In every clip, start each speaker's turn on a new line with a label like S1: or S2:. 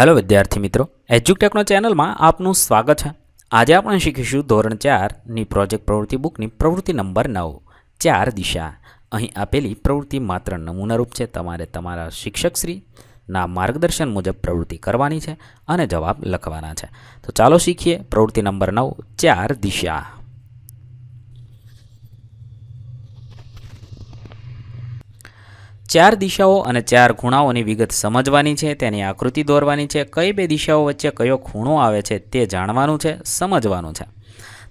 S1: Hello વિદ્યાર્થી મિત્રો એજ્યુટેકનો ચેનલમાં આપનું સ્વાગત છે. આજે આપણે શીખીશું ધોરણ ચારની પ્રોજેક્ટ પ્રવૃત્તિ બુકની પ્રવૃત્તિ નંબર નવ, ચાર દિશા. અહીં આપેલી પ્રવૃત્તિ માત્ર નમૂનારૂપ છે, તમારે તમારા શિક્ષકશ્રીના માર્ગદર્શન મુજબ પ્રવૃત્તિ કરવાની છે અને જવાબ લખવાના છે. તો ચાલો શીખીએ પ્રવૃત્તિ નંબર નવ, ચાર દિશા. ચાર દિશાઓ અને ચાર ખૂણાઓની વિગત સમજવાની છે, તેની આકૃતિ દોરવાની છે, કઈ બે દિશાઓ વચ્ચે કયો ખૂણો આવે છે તે જાણવાનું છે, સમજવાનું છે.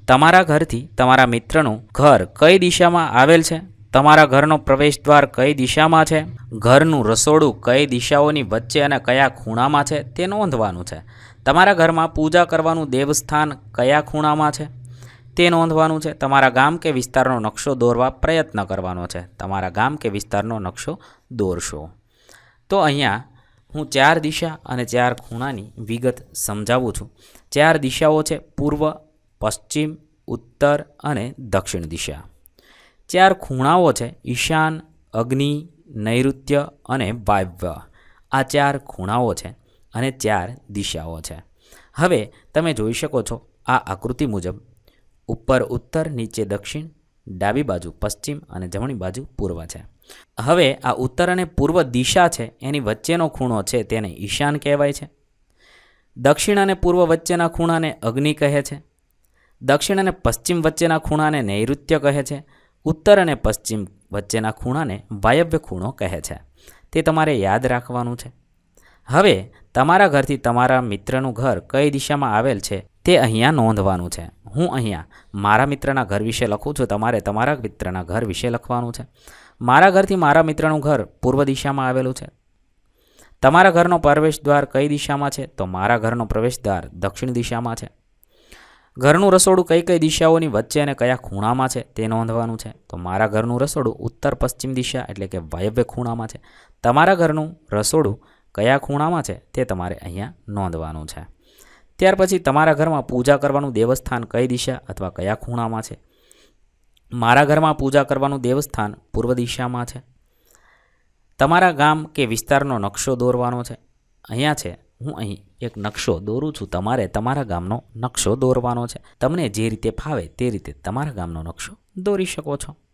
S1: તમારા ઘરથી તમારા મિત્રનું ઘર કઈ દિશામાં આવેલ છે? તમારા ઘરનો પ્રવેશ દ્વાર કઈ દિશામાં છે? ઘરનું રસોડું કઈ દિશાઓની વચ્ચે અને કયા ખૂણામાં છે તે નોંધવાનું છે. તમારા ઘરમાં પૂજા કરવાનું દેવસ્થાન કયા ખૂણામાં છે? તે નોંધવાનું છે. તમારા ગામ કે વિસ્તારનો નકશો દોરવા પ્રયત્ન કરવાનો છે. તમારા ગામ કે વિસ્તારનો નકશો દોરશો. તો અહીંયા હું ચાર દિશા અને ચાર ખૂણાની વિગત સમજાવું છું. ચાર દિશાઓ છે પૂર્વ, પશ્ચિમ, ઉત્તર અને દક્ષિણ દિશા. ચાર ખૂણાઓ છે ઈશાન, અગ્નિ, નૈઋત્ય અને વાયવ્ય. આ ચાર ખૂણાઓ છે અને ચાર દિશાઓ છે. હવે તમે જોઈ શકો છો આ આકૃતિ મુજબ ઉપર, ઉત્તર, નીચે, દક્ષિણ, ડાબી બાજુ, પશ્ચિમ અને જમણી બાજુ પૂર્વ છે. હવે આ ઉત્તર અને પૂર્વ દિશા છે, એની વચ્ચેનો ખૂણો છે તેને ઈશાન કહેવાય છે. દક્ષિણ અને પૂર્વ વચ્ચેના ખૂણાને અગ્નિ કહે છે. દક્ષિણ અને પશ્ચિમ વચ્ચેના ખૂણાને નૈઋત્ય કહે છે. ઉત્તર અને પશ્ચિમ વચ્ચેના ખૂણાને વાયવ્ય ખૂણો કહે છે. તે તમારે યાદ રાખવાનું છે. હવે તમારા ઘરથી તમારા મિત્રનું ઘર કઈ દિશામાં આવેલ છે તે અહીંયા નોંધવાનું છે. હું અહીંયા મારા મિત્રના ઘર વિશે લખું છું, તમારે તમારા મિત્રના ઘર વિશે લખવાનું છે. મારા ઘરથી મારા મિત્રનું ઘર પૂર્વ દિશામાં આવેલું છે. તમારા ઘરનો પ્રવેશ દ્વાર કઈ દિશામાં છે? તો મારા ઘરનો પ્રવેશ દ્વાર દક્ષિણ દિશામાં છે. ઘરનું રસોડું કઈ કઈ દિશાઓની વચ્ચે અને કયા ખૂણામાં છે તે નોંધવાનું છે. તો મારા ઘરનું રસોડું ઉત્તર પશ્ચિમ દિશા એટલે કે વાયવ્ય ખૂણામાં છે. તમારા ઘરનું રસોડું કયા ખૂણામાં છે તે તમારે અહીંયા નોંધવાનું છે. ત્યાર પછી તમારા ઘરમાં પૂજા કરવાનું દેવસ્થાન કઈ દિશા અથવા કયા ખૂણામાં છે? મારા ઘરમાં પૂજા કરવાનું દેવસ્થાન પૂર્વ દિશામાં છે. તમારા ગામ કે વિસ્તારનો નકશો દોરવાનો છે. અહીંયા છે, હું અહીં એક નકશો દોરું છું. તમારે તમારા ગામનો નકશો દોરવાનો છે. તમને જે રીતે ફાવે તે રીતે તમારા ગામનો નકશો દોરી શકો છો.